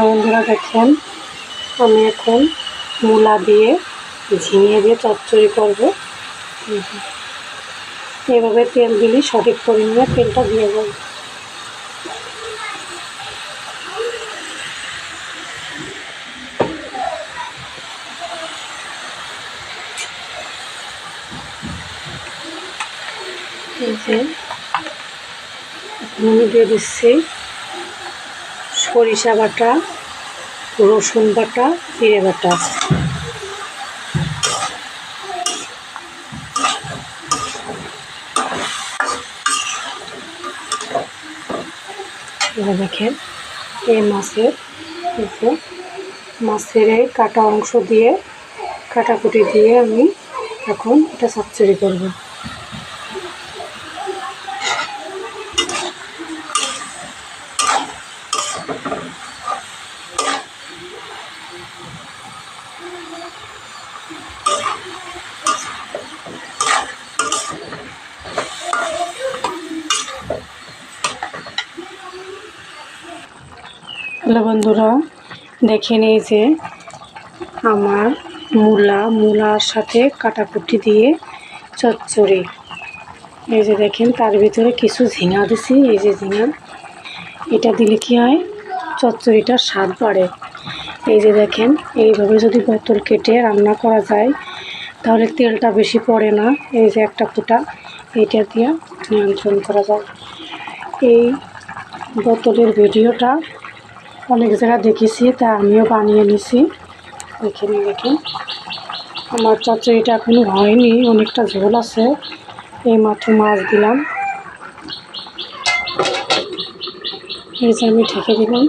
বন্ধুরা, দেখেন, আমি এখন মূলা দিয়ে ঝিঙে দিয়ে চচ্চড়ি করব। এভাবে তেল দিলে সঠিক পরিমাণে তেলটা দিয়ে দেবো দিয়ে দিচ্ছি। সরিষা বাটা রসুন বাটা জিরে বাটা। এবার দেখেন এই মাছের মাছের এই কাটা অংশ দিয়ে কাটাকুটি দিয়ে আমি এখন এটা চচ্চড়ি করব। হ্যালো বন্ধুরা, দেখে নিই যে আমার মূলা, মূলার সাথে কাটাকুটি দিয়ে চচ্চড়ি। এই যে দেখেন, তার ভিতরে কিছু ঝিঙা দিছি, এই যে ঝিঙা। এটা দিলে কি হয়? চচ্চড়িটার স্বাদ বাড়ে। এই যে দেখেন, এইভাবে যদি বোতল কেটে রান্না করা যায়, তাহলে তেলটা বেশি পড়ে না। এই যে একটা ফুটা, এইটা দিয়ে নিয়ন্ত্রণ করা যায়। এই বোতলের ভিডিওটা অনেক জায়গা দেখেছি, তা আমিও বানিয়ে নিছি। এখানে দেখুন, আমার চচ্চড়িটা এখনও হয়নি, অনেকটা ঝোল আছে, এই মাত্র মাছ দিলাম। এই যে আমি ঢেকে দিলাম।